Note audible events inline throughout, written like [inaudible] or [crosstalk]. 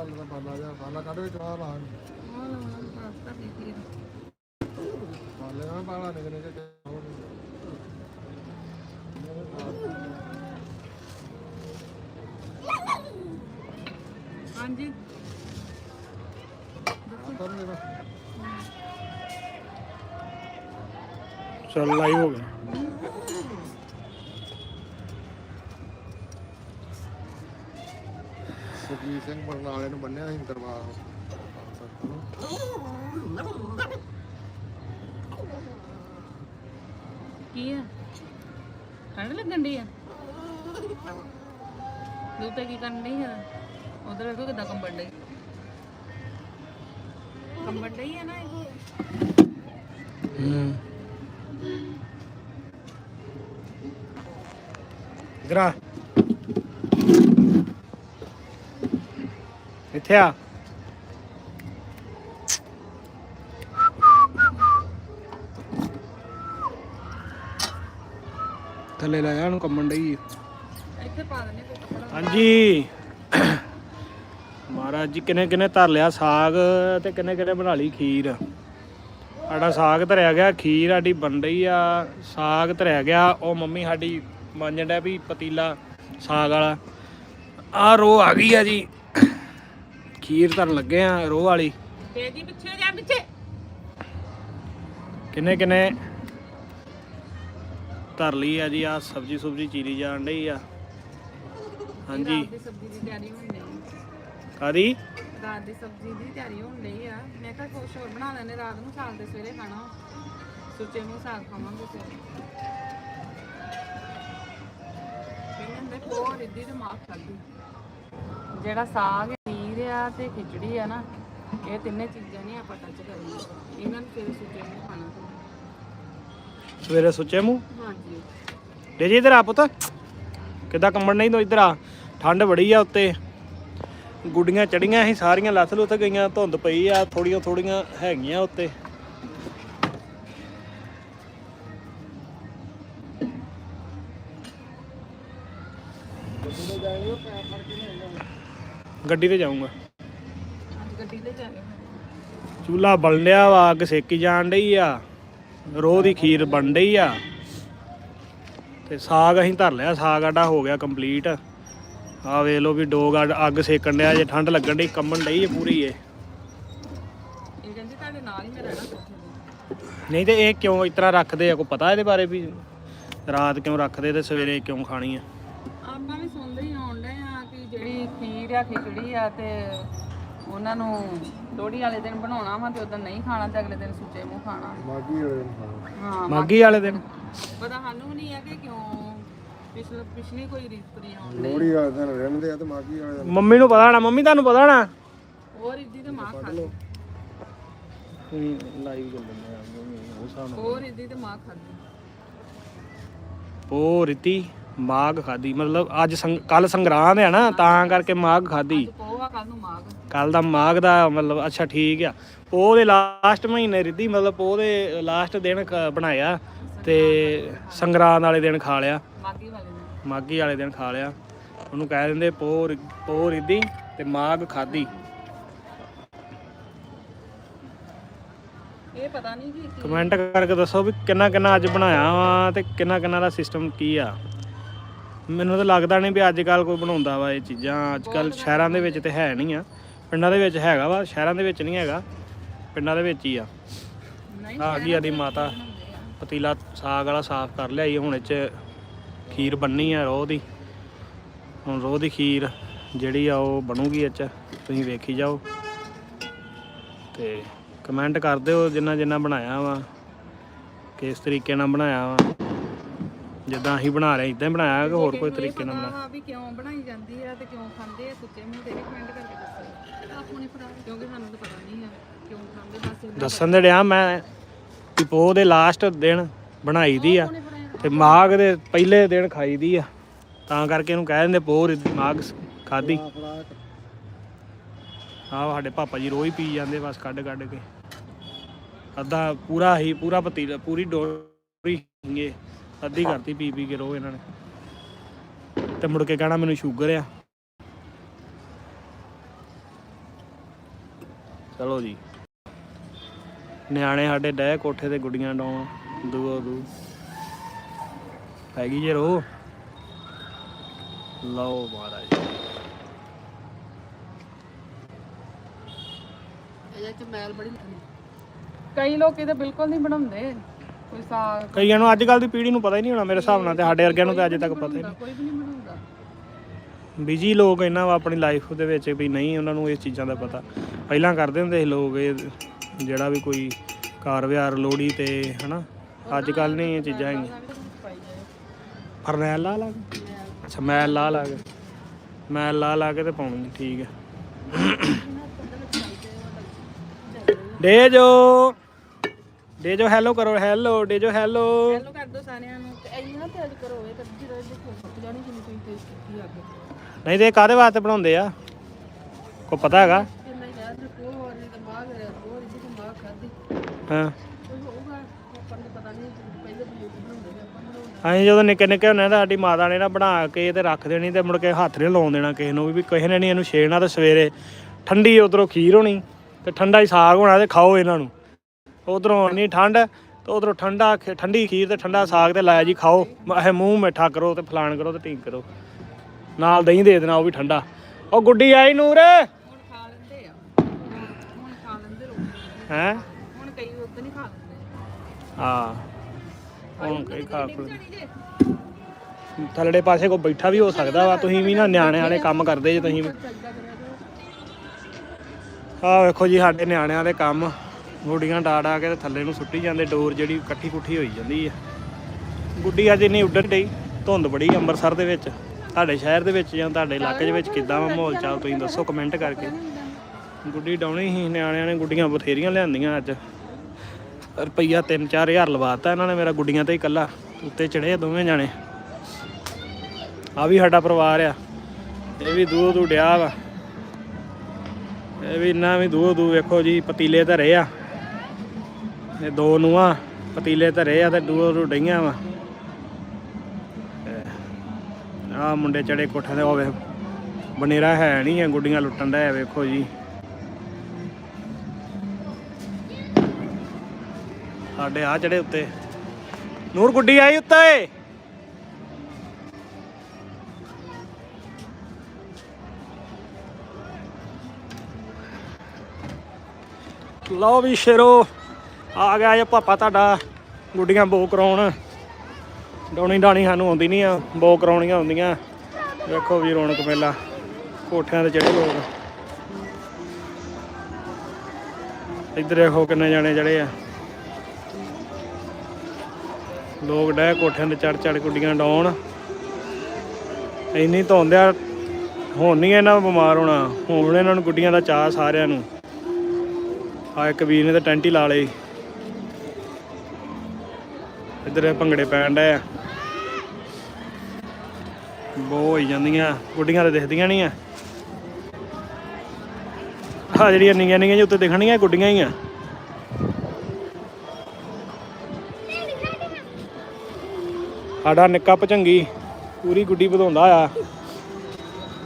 ਗੱਲ ਦਾ ਬਾਲਾ ਜਾ ਬਾਲਾ ਕੱਢ ਵਿੱਚ ਆ ਦੀ ਖੀਰ ਬਾਲੇ ਨਾਲ ਬਾਲਾ ਨਿਕਲ ਨਿਕਲ ਹਾਂਜੀ। ਦੇਣਾ ਚੱਲ ਲਾਈਵ ਹੋ ਗਿਆ। ਸੁਖਜੀਤ ਸਿੰਘ ਬਰਨਾਲੇ ਨੂੰ ਬੰਨਿਆ ਸੀ ਦਰਬਾਰ ਕੀ ਆ? ਠੰਡ ਲੱਗਣ ਦੀ ਆ? ਤੂੰ ਤੇ ਕੀ ਕਰਨ ਡਈ ਆ? ਉਧਰ ਵੇਖੋ ਕਿਦਾਂ ਕੰਬਣ ਡਈ। ਕੰਬਣ ਡਈ ਆ ਨਾ ਇਹ? ਹੂੰ। ਇਧਰ ਇੱਥੇ ਆ। ਥੱਲੇ ਲਾਇਆ ਨੂੰ ਕੰਮਣ ਡਈ ਇੱਥੇ ਪਾ ਦਨੇ ਕੋਈ ਕੱਪੜਾ ਹਾਂਜੀ। ਮਹਾਰਾਜ ਜੀ ਕਿਨੇ ਕਿਨੇ ਧਰ ਲਿਆ ਸਾਗ ਤੇ ਕਿਨੇ ਕਿਨੇ ਬਣਾ ਲਈ ਖੀਰ। ਸਾਡਾ ਸਾਗ ਧਰਿਆ ਗਿਆ ਖੀਰ ਸਾਡੀ ਬਣ ਰਹੀ ਆ। ਸਾਗ ਧਰਿਆ ਗਿਆ ਉਹ ਮੰਮੀ ਸਾਡੀ ਮੰਜਣ ਡਿਆ ਵੀ ਪਤੀਲਾ ਸਾਗ ਵਾਲਾ। ਆ ਰੋ ਆ ਗਈ ਆ ਜੀ। ਖੀਰ ਧਰਨ ਲੱਗੇ ਆ ਰੋ ਵਾਲੀ। ਤੇਜੀ ਪਿੱਛੇ ਜਾ ਪਿੱਛੇ। ਕਿਨੇ ਕਿਨੇ? ਧਰ ਲਈ ਆ ਜੀ ਆ ਸਬਜੀ ਸੁਬਜੀ ਚੀਰੀ ਜਾਣ ਡਈ ਆ। ਹਾਂਜੀ। ਰਾਤ ਦੀ ਸਬਜ਼ੀ ਦੀ ਤਿਆਰੀ ਹੋਣ ਡਈ। ਕਾਦੀ ਰਾਤ ਦੀ ਸਬਜ਼ੀ ਦੀ ਤਿਆਰੀ ਹੋਣ ਡਈ ਆ। ਮੈਂ ਕਿਹਾ ਕੁਛ ਹੋਰ ਬਣਾ ਲੈਣੇ ਰਾਤ ਨੂੰ ਸਾਗ ਦੇ ਸਵੇਰੇ ਖਾਣਾ। ਸੁੱਚੇ ਮੂੰਹ ਸਾਗ ਖਾਵਾਂਗੇ ਸਵੇਰੇ ਕਹਿੰਦੇ ਹੁੰਦੇ ਪੋਹ ਰਿੱਧੀ ਤੇ ਮਾਖ ਖਾਦੀ ਜਿਹੜਾ ਸਾਗ ਆ ਤੇ ਖਿਚੜੀ ਆ ਨਾ ਇਹ ਤਿੰਨੇ ਚੀਜ਼ਾਂ ਨਹੀਂ ਆਪਾਂ ਟੱਚ ਕਰਨੀਆਂ। ਇਹਨਾਂ ਨੂੰ ਸਵੇਰੇ ਸੁੱਚੇ ਮੂੰਹ ਖਾਣਾ ਸਵੇਰੇ ਸੁੱਚੇ ਮੂੰਹ? ਹਾਂਜੀ। ਲੈ ਜੀ ਇਧਰ ਆ ਪੁੱਤ। ਕਿੱਦਾਂ ਕੰਬਣ ਨਹੀਂ ਤੋ ਇਧਰ ਆ? ਠੰਡ ਬੜੀ ਆ ਉੱਤੇ। ਗੁੱਡੀਆਂ ਚੜੀਆਂ ਸੀ ਸਾਰੀਆਂ ਲੱਥ ਲੁੱਥ ਗਈਆਂ ਧੁੰਦ ਪਈ ਆ ਥੋੜੀਆਂ ਥੋੜੀਆਂ ਹੈਗੀਆਂ ਉੱਤੇ। ਗੱਡੀ ਤੇ ਜਾਊਂਗਾ। ਗੱਡੀ ਤੇ ਜਾਵੇ ਚੂਲਾ ਬਲ ਲਿਆ ਵਾ ਅੱਗ ਸੇਕੀ ਜਾਣ ਡਈ ਆ। ਰੋਹ ਦੀ ਖੀਰ ਬਣ ਡਈ ਆ। ਤੇ ਸਾਗ ਅਸੀਂ ਧਰ ਲਿਆ ਸਾਗ ਆਡਾ ਹੋ ਗਿਆ ਕੰਪਲੀਟ। ਆ ਵੇਖ ਲਓ ਵੀ ਡੋਗ ਅੱਗ ਸੇਕਣ ਡਿਆ ਜੇ ਠੰਡ ਲੱਗਣ ਡਈ ਕੰਬਣ ਡਈ ਏ ਪੂਰੀ ਏ ਇਹ ਕਹਿੰਦੀ ਤੁਹਾਡੇ ਨਾਲ ਹੀ ਮੈਂ ਰਹਿਣਾ। ਕੋਠੇ ਤੇ ਨਹੀਂ ਤੇ ਇਹ ਕਿਉਂ ਇਸ ਤਰ੍ਹਾਂ ਰੱਖਦੇ ਆ? ਕੋਈ ਪਤਾ ਇਹਦੇ ਬਾਰੇ ਵੀ? ਰਾਤ ਕਿਉਂ ਰੱਖਦੇ ਤੇ ਸਵੇਰੇ ਕਿਉਂ ਖਾਣੀ ਆ? ਆਪਾਂ ਵੀ ਸੁਣਦੇ ਹੀ ਆਉਣ ਡਏ ਆ ਕਿ ਜਿਹੜੀ ਖੀਰ ਆ ਖਿਚੜੀ ਆ ਤੇ ਉਹਨਾਂ ਨੂੰ ਲੋਹੜੀ ਵਾਲੇ ਦਿਨ ਬਣਾਉਣਾ ਵਾ ਤੇ ਉਦੋਂ ਨਹੀਂ ਖਾਣਾ ਤੇ ਅਗਲੇ ਦਿਨ ਸੁੱਚੇ ਮੂੰਹ ਖਾਣਾ। ਮਾਗੀ ਵਾਲੇ ਨੂੰ ਖਾਣਾ। ਹਾਂ ਮਾਗੀ ਵਾਲੇ ਦਿਨ। ਪਤਾ ਸਾਨੂੰ ਵੀ ਨਹੀਂ ਆ ਕਿ ਕਿਉਂ ਪਿਛਲੇ ਪਿਛਲੀ ਕੋਈ ਰੀਤ ਆਉਣ ਡਈ। ਲੋਹੜੀ ਵਾਲੇ ਦਿਨ ਰਹਿੰਦੇ ਆ ਤੇ ਮਾਗੀ ਵਾਲੇ ਦਿਨ। ਮੰਮੀ ਨੂੰ ਪਤਾ ਹੋਣਾ ਮੰਮੀ ਤੁਹਾਨੂੰ ਪਤਾ ਹੋਣਾ? ਉਹ ਰਿੱਧੀ ਤੇ ਮਾਂ ਖਾਦੀ ਲਾਈਵ ਚੱਲ ਉਹ ਉਹ ਰਿੱਧੀ ਤੇ ਮਾਂ ਖਾਦੀ। ਉਹ ਰਿਤੀ? ਮਾਗ ਖਾਦੀ ਮਤਲਬ ਅੱਜ ਕੱਲ ਸੰਗਰਾਂਦ ਹੈ ਨਾ ਤਾਂ ਕਰਕੇ ਮਾਗ ਖਾਦੀ ਪੋਹਾ ਕੱਲ ਨੂੰ ਮਾਗ ਕੱਲ ਦਾ ਮਾਗ ਦਾ ਮਤਲਬ ਅੱਛਾ ਠੀਕ ਆ। ਪੋਹ ਦੇ ਲਾਸਟ ਮਹੀਨੇ ਰਿੱਧੀ ਮਤਲਬ ਪੋਹ ਦੇ ਲਾਸਟ ਦਿਨ ਖ- ਬਣਾਇਆ ਤੇ ਸੰਗਰਾਂਦ ਵਾਲੇ ਦਿਨ ਖਾ ਲਿਆ। ਮਾਗੀ ਵਾਲੇ ਦਿਨ। ਮਾਗੀ ਵਾਲੇ ਦਿਨ ਖਾ ਲਿਆ। ਉਹਨੂੰ ਕਹਿ ਦਿੰਦੇ ਪੋਹ ਰਿ- ਪੋਹ ਰਿੱਧੀ ਤੇ ਮਾਗ ਖਾਦੀ ਇਹ ਪਤਾ ਨਹੀਂ ਕਿ ਕੀ- ਕਮੈਂਟ ਕਰਕੇ ਦੱਸੋ ਵੀ ਕਿੰਨਾ ਕਿੰਨਾ ਅੱਜ ਬਣਾਇਆ ਵਾ ਤੇ ਕਿੰਨਾ ਕਿੰਨਾ ਦਾ ਸਿਸਟਮ ਕੀ ਆ। ਮੈਨੂੰ ਤਾਂ ਲੱਗਦਾ ਨਹੀਂ ਵੀ ਅੱਜ ਕੱਲ ਕੋਈ ਬਣਾਉਂਦਾ ਵਾ ਇਹ ਚੀਜ਼ਾਂ। ਅੱਜ ਕੱਲ ਸ਼ਹਿਰਾਂ ਦੇ ਵਿੱਚ ਤੇ ਹੈ ਨਹੀਂ ਆ। ਪਿੰਡਾਂ ਦੇ ਵਿੱਚ ਹੈਗਾ ਵਾ ਸ਼ਹਿਰਾਂ ਦੇ ਵਿੱਚ ਨਹੀਂ ਹੈਗਾ। ਪਿੰਡਾਂ ਦੇ ਵਿੱਚ ਹੀ ਆ। ਆ ਗਈ ਆਦੀ ਮਾਤਾ ਪਤੀਲਾ ਸਾਗ ਵਾਲਾ ਸਾਫ਼ ਕਰ ਲਿਆਈ ਹੁਣ ਇਹ ਚ ਖੀਰ ਬੰਨੀ ਆ ਰੋਹ ਦੀ। ਹੁਣ ਰੋਹ ਦੀ ਖੀਰ ਜਿਹੜੀ ਆ ਉਹ ਬਣੂਗੀ ਇਹ ਚ। ਤੁਸੀਂ ਵੇਖੀ ਜਾਓ। ਤੇ ਕਮੈਂਟ ਕਰ ਦਿਓ ਜਿੰਨਾ ਜਿੰਨਾ ਬਣਾਇਆ ਵਾ ਕਿਸ ਤਰੀਕੇ ਨਾਲ ਬਣਾਇਆ ਵਾ। ਜਿੱਦਾਂ ਅਸੀਂ ਬਣਾ ਰਹੇ ਇਦਾਂ ਹੀ ਬਣਾਇਆ ਕਿ ਹੋਰ ਕੋਈ ਤਰੀਕੇ ਨਾਲ ਬਣਾਇਆ। ਹਾਂ ਵੀ ਕਿਉਂ ਬਣਾਈ ਜਾਂਦੀ ਆ ਤੇ ਕਿਉਂ ਖਾਂਦੇ ਆ? ਸੁੱਚੇ ਮੂੰਹ ਤੇ ਕਮੈਂਟ ਕਰਕੇ ਦੱਸੋ। ਆਪਣੀ ਭਰਾ ਕਿਉਂਕਿ ਸਾਨੂੰ ਤਾਂ ਪਤਾ ਨਹੀਂ ਆ ਕਿਉਂ ਖਾਂਦੇ ਬਸ ਦੱਸਣ ਦੇ ਡਿਆ ਮੈਂ ਕਿ ਪੋਹ ਦੇ ਲਾਸਟ ਦਿਨ ਬਣਾਈ ਦੀ ਆ ਤੇ ਮਾਘ ਦੇ ਪਹਿਲੇ ਦਿਨ ਖਾਈ ਦੀ ਆ। ਤਾਂ ਕਰਕੇ ਇਹਨੂੰ ਕਹਿ ਦਿੰਦੇ ਪੋਹ ਖਾਧੀ। ਆਪਣਾ ਆਹ ਸਾਡੇ ਪਾਪਾ ਜੀ ਰੋਜ਼ ਪੀ ਜਾਂਦੇ ਬਸ ਕੱਢ ਕੱਢ ਕੇ। ਅੱਧਾ ਪੂਰਾ ਹੀ ਪੂਰਾ ਪਤੀਲਾ ਪੂਰੀ ਡੋਰੀ ਹੀਗੇ। ਅੱਧੀ ਕਰਤੀ ਪੀ ਪੀ ਕੇ ਰੋ ਇਹਨਾਂ ਨੇ। ਤੇ ਮੁੜ ਕੇ ਕਹਿਣਾ ਮੈਨੂੰ ਸ਼ੂਗਰ ਆ। ਚਲੋ ਜੀ। ਨਿਆਣੇ ਸਾਡੇ ਡੈ ਕੋਠੇ ਤੇ ਗੁੱਡੀਆਂ ਡਾਉਣ ਦੂਓ ਦੂ ਹੈਗੀ ਜੇ ਰੋ। ਲਓ ਮਹਾਰਾਜ। ਇਹਦੇ ਚ ਮੈਲ ਬੜੀ ਕਈ ਲੋਕ ਇਹਦੇ ਬਿਲਕੁਲ ਨਹੀਂ ਬਣਾਉਂਦੇ। ਕੋਈ ਸਾਗ ਕਈਆਂ ਨੂੰ ਅੱਜ ਕੱਲ ਦੀ ਪੀੜ੍ਹੀ ਨੂੰ ਪਤਾ ਹੀ ਨਹੀਂ ਹੋਣਾ ਮੇਰੇ ਹਿਸਾਬ ਨਾਲ ਤੇ ਸਾਡੇ ਵਰਗਿਆਂ ਨੂੰ ਤੇ ਅਜੇ ਤੱਕ ਪਤਾ ਹੀ ਨਹੀਂ ਕੋਈ ਵੀ ਨਹੀਂ ਬਣਾਉਂਦਾ ਬਿਜ਼ੀ ਲੋਕ ਇਹਨਾਂ ਵਾ ਆਪਣੀ ਲਾਈਫ ਦੇ ਵਿੱਚ ਵੀ ਨਹੀਂ ਉਹਨਾਂ ਨੂੰ ਇਸ ਚੀਜ਼ਾਂ ਦਾ ਪਤਾ। ਪਹਿਲਾਂ ਕਰਦੇ ਹੁੰਦੇ ਸੀ ਲੋਕ ਇਹ ਜਿਹੜਾ ਵੀ ਕੋਈ ਕਾਰ ਵਿਹਾਰ ਲੋੜੀ ਤੇ ਹਨਾ ਅੱਜ ਕੱਲ ਨਹੀਂ ਇਹ ਚੀਜ਼ਾਂ ਹੈਗੀਆਂ। ਫਰਨੈਲ ਲਾ ਲਾ ਕੇ। ਅੱਛਾ ਮੈਲ ਲਾ ਲਾ ਕੇ। ਮੈਲ ਲਾ ਲਾ ਕੇ ਤੇ ਪਾਉਣੀ ਠੀਕ ਹੈ। ਦੇ ਜੋ। ਦੇ ਜੋ ਹੈਲੋ ਕਰੋ ਹੈਲੋ ਦੇ ਜੋ ਹੈਲੋ ਹੈਲੋ ਕਰ ਦੋ ਸਾਰਿਆਂ ਨੂੰ। ਤੇ ਐਂ ਨਾ ਤੇ ਅੱਜ ਕਰੋ ਇਹ ਤਾਂ ਜਿਹੜਾ ਦੇਖੋ ਸੁੱਕ ਜਾਣੀ ਜਿੰਨੀ ਕੋਈ ਤੇਜ਼ ਕੀਤੀ ਅੱਗ। ਨਹੀਂ ਤੇ ਇਹ ਕਾਹਦੇ ਵਾਸਤੇ ਬਣਾਉਂਦੇ ਆ? ਕੋਈ ਪਤਾ ਹੈਗਾ? ਕਿੰਨਾ ਯਾਦ ਰੱਖੋ ਹੋਰ ਨਹੀਂ ਤਾਂ ਮਾਂ ਮੇਰੇ ਹੋਰ ਇਹਦੀ ਤਾਂ ਮਾਂ ਖਾਦੀ ਹਾਂ। ਕੋਈ ਹੋਊਗਾ ਆਪਾਂ ਨੂੰ ਪਤਾ ਨਹੀਂ ਪਹਿਲੇ ਬਜ਼ੁਰਗ ਬਣਾਉਂਦੇ ਨੇ ਆਪਾਂ ਬਣਾਉਂਦੇ ਅਸੀਂ ਜਦੋਂ ਨਿੱਕੇ ਨਿੱਕੇ ਹੁੰਦੇ ਤਾਂ ਸਾਡੀ ਮਾਤਾ ਨੇ ਨਾ ਬਣਾ ਕੇ ਤੇ ਰੱਖ ਦੇਣੀ ਤੇ ਮੁੜ ਕੇ ਹੱਥ ਨਹੀਂ ਲਾਉਣ ਦੇਣਾ ਕਿਸੇ ਨੂੰ ਵੀ ਕਿਸੇ ਨੇ ਨਹੀਂ ਇਹਨੂੰ ਛੇੜਨਾ ਤੇ ਸਵੇਰੇ ਠੰਡੀ ਉਧਰੋਂ ਖੀਰ ਹੋਣੀ ਤੇ ਠੰਡਾ ਹੀ ਸਾਗ ਹੋਣਾ ਤੇ ਖਾਓ ਇਹਨਾਂ ਨੂੰ। ਉਧਰੋਂ ਇੰਨੀ ਠੰਡ ਤੇ ਉਧਰੋਂ ਠੰਡਾ ਖ- ਠੰਡੀ ਖੀਰ ਤੇ ਠੰਡਾ ਸਾਗ ਤੇ ਲਾਇਆ ਜੀ ਖਾਓ। ਮ- ਇਹ ਮੂੰਹ ਮਿੱਠਾ ਕਰੋ ਤੇ ਫਲਾਣ ਕਰੋ ਤੇ ਢੀਂਗ ਕਰੋ। ਨਾਲ ਦਹੀਂ ਦੇ ਦੇਣਾ ਉਹ ਵੀ ਠੰਡਾ। ਉਹ ਗੁੱਡੀ ਆਈ ਨੂਰ? ਹੁਣ ਖਾ ਲੈਂਦੇ ਆ। ਹੁਣ ਖਾ ਲੈਂਦੇ ਲੋਕ ਹੈ? ਹੁਣ ਕਈ ਉਦੋਂ ਨਹੀਂ ਖਾ ਲੈਂਦੇ। ਹਾਂ। ਹੁਣ ਕਈ ਖਾ ਖੁ ਥੱਲੜੇ ਪਾਸੇ ਕੋਈ ਬੈਠਾ ਵੀ ਹੋ ਸਕਦਾ ਵਾ ਤੁਸੀਂ ਵੀ ਨਾ ਨਿਆਣੇ ਵਾਲੇ ਕੰਮ ਕਰਦੇ ਜੇ ਤੁਸੀਂ ਵੀ। ਚੱਲਦਾ ਕਰਿਆ ਕਰੋ ਆਹ ਵੇਖੋ ਜੀ ਸਾਡੇ ਨਿਆਣਿਆਂ ਦੇ ਕੰਮ। ਗੁੱਡੀਆਂ ਡਾ ਡਾ ਕੇ ਤੇ ਥੱਲੇ ਨੂੰ ਸੁੱਟੀ ਜਾਂਦੇ, ਡੋਰ ਜਿਹੜੀ ਇਕੱਠੀ ਕੁੱਠੀ ਹੋਈ ਜਾਂਦੀ ਆ। ਗੁੱਡੀ ਅੱਜ ਇੰਨੀ ਉੱਡਣ ਡਈ, ਧੁੰਦ ਬੜੀ ਅੰਮ੍ਰਿਤਸਰ ਦੇ ਵਿੱਚ। ਤੁਹਾਡੇ ਸ਼ਹਿਰ ਦੇ ਵਿੱਚ ਜਾਂ ਤੁਹਾਡੇ ਇਲਾਕੇ ਦੇ ਵਿੱਚ ਕਿੱਦਾਂ ਵਾ ਮਾਹੌਲ ਚਾਲ, ਤੁਸੀਂ ਦੱਸੋ ਕਮੈਂਟ ਕਰਕੇ। ਗੁੱਡੀ ਡਾਉਣੀ ਸੀ, ਨਿਆਣਿਆਂ ਨੇ ਗੁੱਡੀਆਂ ਬਥੇਰੀਆਂ ਲਿਆਂਦੀਆਂ ਅੱਜ। ਰੁਪਈਆ 3-4000 ਲਵਾਤਾ ਇਹਨਾਂ ਨੇ ਮੇਰਾ ਗੁੱਡੀਆਂ ਤੇ ਹੀ ਇਕੱਲਾ, ਉੱਤੇ ਚੜੇ ਦੋਵੇਂ ਜਾਣੇ। ਆ ਵੀ ਸਾਡਾ ਪਰਿਵਾਰ ਆ, ਇਹ ਵੀ ਦੂਰ ਦੂਰ ਡਿਆ ਵਾ। ਇਹ ਵੀ ਇੰਨਾ ਵੀ ਦੂਰ ਦੂਰ ਵੇਖੋ ਜੀ, ਪਤੀਲੇ ਧਰੇ ਆ। ਇਹ ਦੋ ਨੂੰਹਾਂ, ਪਤੀਲੇ ਧਰੇ ਆ ਤੇ ਦੂਰ ਦੂਰ ਵਾ। ਆ ਮੁੰਡੇ ਚੜੇ ਕੋਠੇ ਤੇ ਹੋਵੇ ਬਨੇਰਾ ਹੈ ਨਹੀਂ ਆ, ਗੁੱਡੀਆਂ ਲੁੱਟਣ ਦਾ ਵੇਖੋ ਜੀ। ਸਾਡੇ ਆ ਚੜੇ ਉੱਤੇ। ਨੂਰ ਗੁੱਡੀ ਆਈ ਉੱਤੇ! ਲਓ ਵੀ ਸ਼ੇਰੋ। ਆ ਗਿਆ ਜੇ ਪਾਪਾ ਤੁਹਾਡਾ, ਗੁੱਡੀਆਂ ਬੋ ਕਰਾਉਣ। ਡਾਉਣੀ ਡਾਣੀ ਸਾਨੂੰ ਆਉਂਦੀ ਨਹੀਂ ਆ, ਬੋ ਕਰਾਉਣੀਆਂ ਹੁੰਦੀਆਂ ਵੇਖੋ ਵੀ ਰੌਣਕ ਮੇਲਾ, ਕੋਠਿਆਂ ਤੇ ਚੜੇ ਲੋਕ। ਇੱਧਰ ਦੇਖੋ ਕਿੰਨੇ ਜਾਣੇ ਚੜੇ ਆ। ਲੋਕ ਡੈ ਕੋਠਿਆਂ ਤੇ ਚੜ ਚੜ ਗੁੱਡੀਆਂ ਡਾਉਣ। ਇੰਨੀ ਧੁੰਦ ਆ, ਹੁਣ ਨਹੀਂ ਇਹਨਾਂ ਨੂੰ ਬਿਮਾਰ ਹੋਣਾ। ਹੁਣ ਇਹਨਾਂ ਨੂੰ ਗੁੱਡੀਆਂ ਦਾ ਚਾਹ ਸਾਰਿਆਂ ਨੂੰ। ਆ ਇੱਕ ਵੀਰ ਨੇ ਤਾਂ ਟੈਂਟ ਹੀ ਲਾ ਲਈ ਇੱਧਰ ਭੰਗੜੇ ਪੈਣ ਡਏ ਆ। ਬੋ ਹੋਈ ਜਾਂਦੀਆਂ, ਗੁੱਡੀਆਂ ਤੇ ਦਿਖਦੀਆਂ ਨਹੀਂ ਆ। ਆ ਜਿਹੜੀਆਂ ਨਿੱਕੀਆਂ ਨਿੱਕੀਆਂ ਜਿਹੀਆਂ ਉੱਤੇ ਦਿਖਣੀਆਂ ਗੁੱਡੀਆਂ ਹੀ ਆ। ਸਾਡਾ ਨਿੱਕਾ ਭਚੰਗੀ ਪੂਰੀ ਗੁੱਡੀ ਵਧਾਉਂਦਾ ਆ।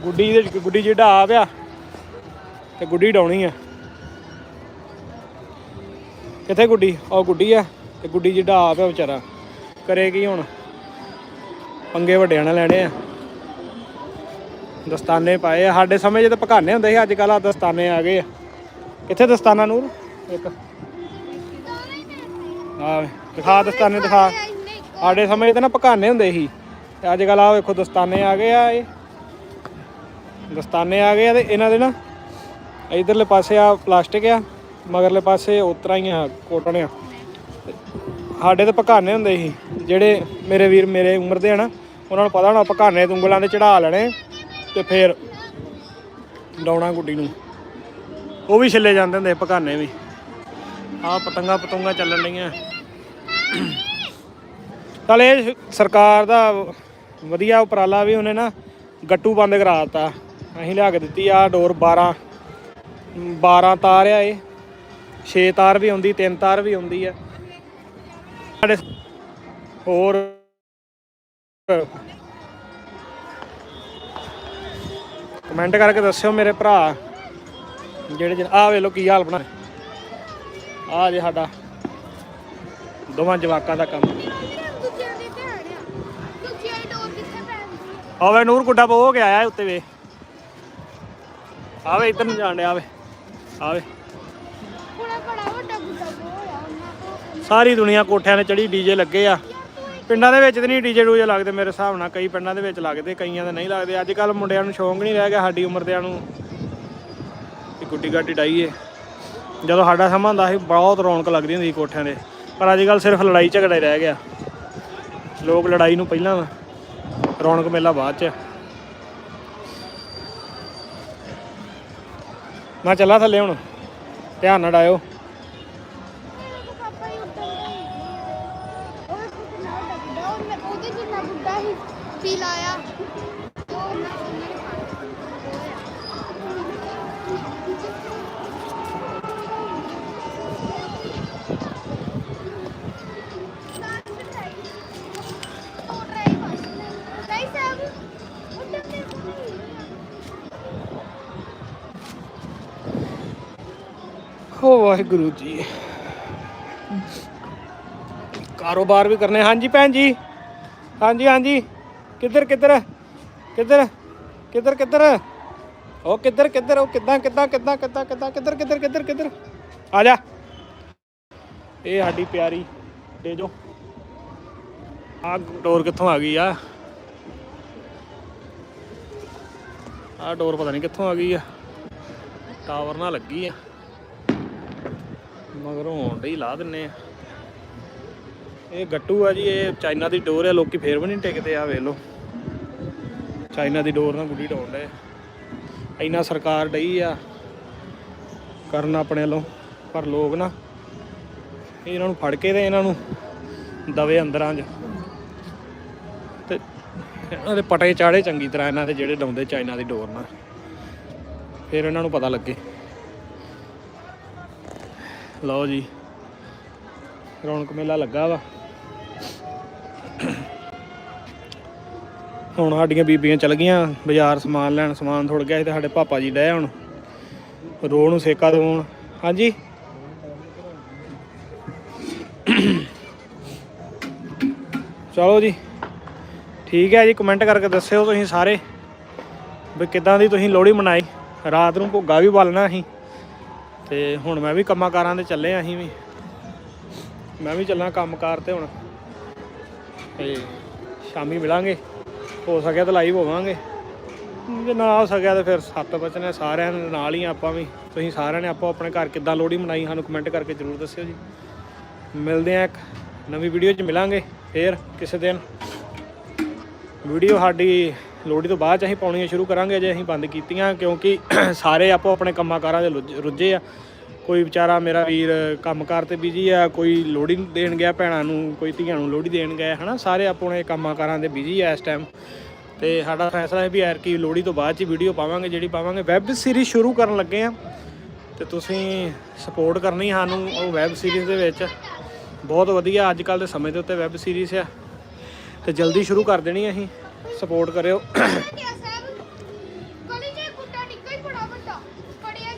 ਗੁੱਡੀ ਦੇ ਗੁੱਡੀ ਜਿਹੜਾ ਆ ਪਿਆ ਤੇ ਗੁੱਡੀ ਡਾਉਣੀ ਆ। ਕਿੱਥੇ ਗੁੱਡੀ? ਉਹ ਗੁੱਡੀ ਆ। ਤੇ ਗੁੱਡੀ ਜਿੱਡਾ ਆਪ ਆ ਵਿਚਾਰਾ। ਕਰੇ ਕੀ ਹੁਣ? ਪੰਗੇ ਵੱਡਿਆਂ ਨਾਲ ਲੈਣੇ ਆ। ਦਸਤਾਨੇ ਪਾਏ ਆ। ਸਾਡੇ ਸਮੇਂ 'ਚ ਤਾਂ ਪਕਾਨੇ ਹੁੰਦੇ ਸੀ ਅੱਜ ਕੱਲ ਆ ਦਸਤਾਨੇ ਆ ਗਏ ਆ। ਕਿੱਥੇ ਦਸਤਾਨਾ ਨੂਰ? ਇੱਕ। ਆ ਦਿਖਾ ਦਸਤਾਨੇ, ਦਿਖਾ। ਸਾਡੇ ਸਮੇਂ 'ਚ ਤਾਂ ਨਾ ਪਕਾਨੇ ਹੁੰਦੇ ਸੀ। ਤੇ ਅੱਜ ਕੱਲ ਆ ਵੇਖੋ, ਦਸਤਾਨੇ ਆ ਗਏ ਆ ਇਹ। ਦਸਤਾਨੇ ਆ ਗਏ ਆ ਤੇ ਇਹਨਾਂ ਦੇ ਨਾ ਇਧਰਲੇ ਪਾਸੇ ਆ ਪਲਾਸਟਿਕ ਆ, ਮਗਰਲੇ ਪਾਸੇ ਉਤਰਾ ਹੀ ਆ, ਕੋਟਨ ਆ। ਸਾਡੇ ਤਾਂ ਪਕਾਨੇ ਹੁੰਦੇ ਸੀ। ਜਿਹੜੇ ਮੇਰੇ ਵੀਰ ਮੇਰੇ ਉਮਰ ਦੇ ਆ ਉਹਨਾਂ ਨੂੰ ਪਤਾ ਹੋਣਾ ਪਕਾਨੇ ਉਂਗਲਾਂ ਦੇ ਚੜਾ ਲੈਣੇ, ਤੇ ਫਿਰ ਡਾਉਣਾ ਗੁੱਡੀ ਨੂੰ। ਉਹ ਵੀ ਛਿੱਲੇ ਜਾਂਦੇ ਹੁੰਦੇ ਪਕਾਨੇ ਵੀ। ਆ ਪਤੰਗਾ ਪਤੰਗਾ ਚੱਲਣ ਲਈਆਂ ਚੱਲ ਇਹ ਸਰਕਾਰ ਦਾ ਵਧੀਆ ਉਪਰਾਲਾ ਵੀ ਉਹਨੇ ਨਾ ਗੱਟੂ ਬੰਦ ਕਰਾ ਦਿੱਤਾ। ਅਸੀਂ ਲਿਆ ਕੇ ਦਿੱਤੀ ਆ ਡੋਰ 12 12 ਤਾਰ ਆ ਇਹ। 6 ਤਾਰ ਵੀ ਆਉਂਦੀ 3 ਤਾਰ ਵੀ ਆਉਂਦੀ ਆ। ਸਾਡੇ ਹੋਰ ਕਮੈਂਟ ਕਰਕੇ ਦੱਸਿਓ ਮੇਰੇ ਭਰਾ, ਜਿਹੜੇ ਆ ਵੇ ਲੋ ਕੀ ਹਾਲ ਬਣਾ ਆ ਜੇ ਸਾਡਾ ਦੋਵਾਂ ਜਵਾਕਾਂ ਦਾ ਕੰਮ। ਆਵੇ ਨੂਰ ਗੁੱਡਾ ਹੋ ਕੇ ਆਇਆ ਉੱਤੇ ਵੇ। ਆਵੇ ਇੱਧਰ ਨੂੰ ਜਾਣ ਡਿਆ ਆਵੇ ਆਵੇ। ਸਾਰੀ ਦੁਨੀਆ ਕੋਠਿਆਂ 'ਤੇ ਚੜੀ ਡੀਜੇ ਲੱਗੇ ਆ। ਪਿੰਡਾਂ ਦੇ ਵਿੱਚ ਤੇ ਨਹੀਂ ਡੀਜੇ ਡੂਜੇ ਲੱਗਦੇ ਮੇਰੇ ਹਿਸਾਬ ਨਾਲ, ਕਈ ਪਿੰਡਾਂ ਦੇ ਵਿੱਚ ਲੱਗਦੇ, ਕਈਆਂ ਦੇ ਨਹੀਂ ਲੱਗਦੇ। ਅੱਜ ਕੱਲ ਮੁੰਡਿਆਂ ਨੂੰ ਸ਼ੌਂਕ ਨਹੀਂ ਰਹਿ ਗਿਆ, ਸਾਡੀ ਉਮਰ ਦਿਆਂ ਨੂੰ ਕਿ ਗੁੱਡੀ ਗਾਡੀ ਡਾਈਏ ਜਦੋਂ ਸਾਡਾ ਸਮਾਂ ਹੁੰਦਾ ਸੀ, ਬਹੁਤ ਰੌਣਕ ਲੱਗਦੀ ਹੁੰਦੀ ਸੀ ਕੋਠਿਆਂ ਦੇ ਪਰ ਅੱਜ ਕੱਲ ਸਿਰਫ ਲੜਾਈ ਝਗੜਾ ਹੀ ਰਹਿ ਗਿਆ। ਲੋਕ ਲੜਾਈ ਨੂੰ ਪਹਿਲਾਂ ਰੌਣਕ ਮੇਲਾ ਬਾਅਦ ਚ। ਮੈਂ ਚੱਲਾ ਥੱਲੇ ਹੁਣ। ਧਿਆਨ ਨਾਲ ਡਾਇਓ ਹੋ ਵਾਹਿਗੁਰੂ ਜੀ ਕਾਰੋਬਾਰ ਵੀ ਕਰਨੇ ਹਾਂਜੀ ਭੈਣ ਜੀ ਹਾਂਜੀ ਹਾਂਜੀ ਕਿੱਧਰ ਕਿੱਧਰ ਕਿੱਧਰ ਕਿੱਧਰ ਕਿੱਧਰ ਉਹ ਕਿੱਧਰ ਕਿੱਧਰ ਉਹ ਕਿੱਦਾਂ ਕਿੱਦਾਂ ਕਿੱਦਾਂ ਕਿੱਦਾਂ ਕਿੱਦਾਂ ਕਿੱਧਰ ਕਿੱਧਰ ਕਿੱਧਰ ਕਿੱਧਰ ਆ ਜਾ ਇਹ ਸਾਡੀ ਪਿਆਰੀ ਦੇ ਜੋ ਆ ਡੋਰ ਕਿੱਥੋਂ ਆ ਗਈ ਆ ਆ ਡੋਰ ਪਤਾ ਨਹੀਂ ਕਿੱਥੋਂ ਆ ਗਈ ਆ ਟਾਵਰ ਨਾਲ ਲੱਗੀ ਆ ਮਗਰੋਂ ਹੋਣ ਡਈ ਲਾ ਦਿੰਨੇ ਆ। ਇਹ ਗੱਟੂ ਆ ਜੀ, ਇਹ ਚਾਈਨਾ ਦੀ ਡੋਰ ਆ, ਲੋਕੀ ਫੇਰ ਵੀ ਨਹੀਂ ਟਿਕਦੇ ਆ ਵੇਖ ਲਓ। ਚਾਈਨਾ ਦੀ ਡੋਰ ਨਾਲ ਗੁੱਡੀ ਡਾਉਣ ਡਏ। ਇੰਨਾ ਸਰਕਾਰ ਡਈ ਆ, ਕਰਨ ਆਪਣੇ ਵੱਲੋਂ, ਪਰ ਲੋਕ ਨਾ ਇਹਨਾਂ ਨੂੰ ਫੜ ਕੇ ਤੇ ਇਹਨਾਂ ਨੂੰ ਦਵੇ ਅੰਦਰਾਂ 'ਚ। ਤੇ ਇਹਨਾਂ ਦੇ ਪਟੇ ਚਾੜੇ ਚੰਗੀ ਤਰ੍ਹਾਂ, ਇਹਨਾਂ ਦੇ ਜਿਹੜੇ ਡਾਉਂਦੇ ਚਾਈਨਾ ਦੀ ਡੋਰ ਨਾਲ। ਫਿਰ ਇਹਨਾਂ ਨੂੰ ਪਤਾ ਲੱਗੇ। ਲਓ ਜੀ। ਰੌਣਕ ਮੇਲਾ ਲੱਗਾ ਵਾ। ਹੁਣ ਸਾਡੀਆਂ ਬੀਬੀਆਂ ਚਲ ਗਈਆਂ, ਬਾਜ਼ਾਰ ਸਮਾਨ ਲੈਣ, ਸਮਾਨ ਥੋੜ ਗਿਆ ਸੀ ਤੇ ਸਾਡੇ ਪਾਪਾ ਜੀ ਡਏ ਹੁਣ। ਰੋਹ ਨੂੰ ਸੇਕਾ ਦਵਾਉਣ। ਹਾਂਜੀ। ਚਲੋ ਜੀ। ਠੀਕ ਹੈ ਜੀ, ਕਮੈਂਟ ਕਰਕੇ ਦੱਸਿਓ ਤੁਸੀਂ ਸਾਰੇ ਵੀ ਕਿਦਾਂ ਦੀ ਤੁਸੀਂ ਲੋਹੜੀ ਮਨਾਈ। ਰਾਤ ਨੂੰ ਭੁੱਗਾ ਵੀ ਬਾਲਣਾ ਅਸੀਂ। ਤੇ ਹੁਣ ਮੈਂ ਵੀ ਕੰਮਾਂ ਕਾਰਾਂ ਤੇ ਚੱਲੇ ਆਂ, ਅਸੀਂ ਵੀ। ਮੈਂ ਵੀ ਚੱਲਾਂ ਕੰਮਕਾਰ ਤੇ ਹੁਣ। ਤੇ ਸ਼ਾਮੀ ਮਿਲਾਂਗੇ। ਹੋ ਸਕਿਆ ਤਾਂ ਲਾਈਵ ਹੋਵਾਂਗੇ। ਜੇ ਨਾ ਹੋ ਸਕਿਆ ਤਾਂ ਫਿਰ ਸੱਤ ਬਚਨੇ ਸਾਰਿਆਂ ਦੇ ਨਾਲ ਹੀ ਆ ਆਪਾਂ ਵੀ। ਤੁਸੀਂ ਸਾਰਿਆਂ ਨੇ ਆਪੋ ਆਪਣੇ ਘਰ ਕਿੱਦਾਂ ਲੋਹੜੀ ਮਨਾਈ ਸਾਨੂੰ ਕਮੈਂਟ ਕਰਕੇ ਜ਼ਰੂਰ ਦੱਸਿਓ ਜੀ। ਮਿਲਦੇ ਆ ਇੱਕ ਨਵੀਂ ਵੀਡੀਓ 'ਚ ਮਿਲਾਂਗੇ। ਫੇਰ ਕਿਸੇ ਦਿਨ। ਵੀਡੀਓ ਸਾਡੀ ਲੋਹੜੀ ਤੋਂ ਬਾਅਦ ਚ ਅਸੀਂ ਪਾਉਣੀਆਂ ਸ਼ੁਰੂ ਕਰਾਂਗੇ ਜੇ ਅਸੀਂ ਬੰਦ ਕੀਤੀਆਂ ਕਿਉਂਕਿ [clears throat] ਸਾਰੇ ਆਪੋ ਆਪਣੇ ਕੰਮਾਂ ਕਾਰਾਂ ਦੇ ਲੁੱਝ- ਰੁੱਝੇ ਆ। ਕੋਈ ਵਿਚਾਰਾ ਮੇਰਾ ਵੀਰ ਕੰਮਕਾਰ ਤੇ ਬਿਜ਼ੀ ਆ, ਕੋਈ ਲੋਹੜੀ ਦੇਣ ਗਿਆ ਭੈਣਾਂ ਨੂੰ, ਕੋਈ ਧੀਆਂ ਨੂੰ ਲੋਹੜੀ ਦੇਣ ਗਿਆ, ਹਨਾ? ਸਾਰੇ ਆਪੋ ਆਪਣੇ ਕੰਮਾਂ ਕਾਰਾਂ ਦੇ ਬਿਜ਼ੀ ਆ ਇਸ ਟਾਈਮ ਤੇ ਸਾਡਾ ਫੈਸਲਾ ਹੈ ਵੀ ਯਾਰ ਕਿ ਲੋਹੜੀ ਤੋਂ ਬਾਅਦ ਚ ਵੀਡੀਓ ਪਾਵਾਂਗੇ, ਜਿਹੜੀ ਪਾਵਾਂਗੇ। ਵੈਬ ਸੀਰੀਜ਼ ਸ਼ੁਰੂ ਕਰਨ ਲੱਗੇ ਆ। ਤੇ ਤੁਸੀਂ ਸਪੋਰਟ ਕਰਨੀ ਸਾਨੂੰ ਉਹ ਵੈਬ ਸੀਰੀਜ਼ ਦੇ ਵਿੱਚ। ਬਹੁਤ ਵਧੀਆ, ਅੱਜ ਕੱਲ ਦੇ ਸਮੇਂ ਦੇ ਉੱਤੇ ਵੈਬ ਸੀਰੀਜ਼ ਆ। ਤੇ ਜਲਦੀ ਸ਼ੁਰੂ ਕਰ ਦੇਣੀ ਅਸੀਂ। ਸਪੋਰਟ ਕਰਿਓ।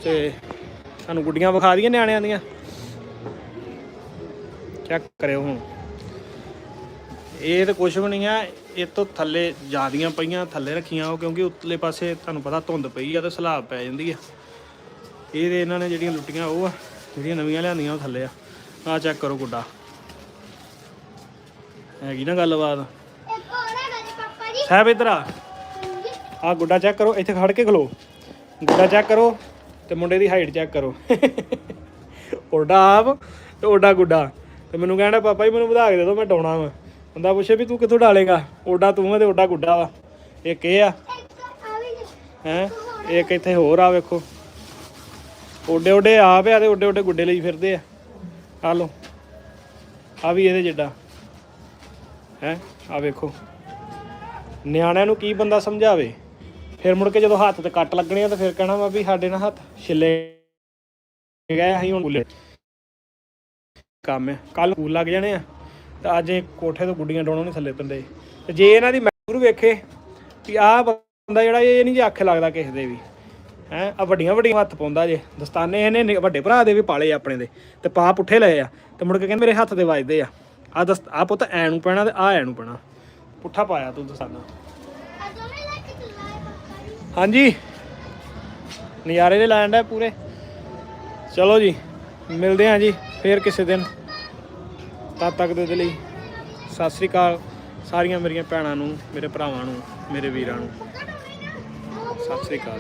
ਤੇ ਤੁਹਾਨੂੰ ਗੁੱਡੀਆਂ ਵਿਖਾ ਦਈਏ ਨਿਆਣਿਆਂ ਦੀਆਂ। ਚੈੱਕ ਕਰਿਓ ਹੁਣ। ਇਹ ਤਾਂ ਕੁਝ ਵੀ ਨਹੀਂ ਆ, ਇਹ ਤੋਂ ਥੱਲੇ ਜਿਆਦੀਆਂ ਪਈਆਂ, ਥੱਲੇ ਰੱਖੀਆਂ ਉਹ, ਕਿਉਂਕਿ ਉੱਤਲੇ ਪਾਸੇ ਤੁਹਾਨੂੰ ਪਤਾ ਧੁੰਦ ਪਈ ਆ ਤੇ ਸਲਾਬ ਪੈ ਜਾਂਦੀ ਆ। ਇਹ ਤੇ ਇਹਨਾਂ ਨੇ ਜਿਹੜੀਆਂ ਲੁੱਟੀਆਂ ਉਹ ਆ, ਜਿਹੜੀਆਂ ਨਵੀਆਂ ਲਿਆਂਦੀਆਂ ਉਹ ਥੱਲੇ ਆ। ਆ ਚੈੱਕ ਕਰੋ ਗੁੱਡਾ। ਹੈਗੀ ਨਾ ਗੱਲਬਾਤ ਇੱਕ ਹੋਰ ਹੈਗਾ ਜੀ ਪਾਪਾ ਜੀ ਸਾਹਿਬ ਇੱਧਰ ਆ। ਆ ਗੁੱਡਾ ਚੈੱਕ ਕਰੋ, ਇੱਥੇ ਖੜ ਕੇ ਖਲੋ। ਗੁੱਡਾ ਚੈੱਕ ਕਰੋ ਤੇ ਮੁੰਡੇ ਦੀ ਹਾਈਟ ਚੈੱਕ ਕਰੋ। ਓਡਾ ਆਪ ਤੇ ਓਡਾ ਗੁੱਡਾ। ਤੇ ਮੈਨੂੰ ਕਹਿੰਦਾ ਪਾਪਾ ਜੀ, ਮੈਨੂੰ ਵਧਾ ਕੇ ਦੇ ਦਿਓ, ਮੈਂ ਡਾਉਣਾ ਵਾ। ਬੰਦਾ ਪੁੱਛੇ ਵੀ, ਤੂੰ ਕਿੱਥੋਂ ਡਾਲੇਗਾ? ਓਡਾ ਤੂੰ ਆ ਤੇ ਓਡਾ ਗੁੱਡਾ ਵਾ। ਇੱਕ ਇਹ ਆ। ਇੱਕ ਆ ਹੈ? ਇੱਕ ਇੱਥੇ ਹੋਰ ਆ, ਵੇਖੋ। ਓਡੇ ਓਡੇ ਆਪ ਆ ਤੇ ਓਡੇ ਓਡੇ ਗੁੱਡੇ ਲਈ ਫਿਰਦੇ ਆ। ਆ ਲੋ ਆ ਵੀ ਇਹਦੇ ਜਿੱਡਾ। ਹੈ? ਆ ਵੇਖੋ। ਨਿਆਣਿਆਂ ਨੂੰ ਕੀ ਬੰਦਾ ਸਮਝਾਵੇ? ਫਿਰ ਮੁੜ ਕੇ ਜਦੋਂ ਹੱਥ ਤੇ ਕੱਟ ਲੱਗਣੇ ਆ ਤਾਂ ਫਿਰ ਕਹਿਣਾ ਵਾ ਵੀ ਸਾਡੇ ਨਾਲ ਹੱਥ ਛਿੱਲੇ ਗਏ, ਅਸੀਂ ਹੁਣ ਭੁੱਲੇ ਕੰਮ ਹੈ ਕੱਲ ਸਕੂਲ ਲੱਗ ਜਾਣੇ ਆ। ਤਾਂ ਅੱਜ ਇਹ ਕੋਠੇ ਤੋਂ ਗੁੱਡੀਆਂ ਡਾਉਣੋਂ ਨਹੀਂ ਥੱਲੇ ਪੈਂਦੇ। ਤੇ ਜੇ ਇਹਨਾਂ ਦੀ ਮੈਮਰੀ ਵੇਖੇ ਵੀ ਆਹ ਬੰਦਾ ਜਿਹੜਾ ਇਹ ਨਹੀਂ ਜੇ ਅੱਖ ਲੱਗਦਾ ਕਿਸੇ ਦੇ ਵੀ। ਹੈ ਆ ਵੱਡੀਆਂ ਵੱਡੀਆਂ ਹੱਥ ਪਾਉਂਦਾ ਜੇ। ਦਸਤਾਨੇ ਇਹਨੇ ਵੱਡੇ ਭਰਾ ਦੇ ਵੀ ਪਾਲੇ ਆ ਆਪਣੇ ਦੇ। ਤੇ ਪਾ ਪੁੱਠੇ ਲਏ ਆ। ਤੇ ਮੁੜ ਕੇ ਕਹਿੰਦੇ ਮੇਰੇ ਹੱਥ ਤੇ ਵੱਜਦੇ ਆ। ਆ ਦਸ ਆ ਪੁੱਤ ਐ ਨੂੰ ਪੈਣਾ ਤੇ ਆ ਐ ਨੂੰ ਪੈਣਾ। ਪੁੱਠਾ ਪਾਇਆ ਤੂੰ ਜੀ ਹਾਂਜੀ। ਨਜ਼ਾਰੇ ਦੇ ਲੈਂਡ ਹੈ ਪੂਰੇ। ਚਲੋ ਜੀ ਮਿਲਦੇ ਹਾਂ ਜੀ ਫੇਰ ਕਿਸੇ ਦਿਨ। ਤਦ ਤੱਕ ਦੇ ਲਈ ਸਤਿ ਸ੍ਰੀ ਅਕਾਲ ਸਾਰੀਆਂ ਮੇਰੀਆਂ ਭੈਣਾਂ ਨੂੰ ਮੇਰੇ ਭਰਾਵਾਂ ਨੂੰ ਮੇਰੇ ਵੀਰਾਂ ਨੂੰ। ਸਤਿ ਸ੍ਰੀ ਅਕਾਲ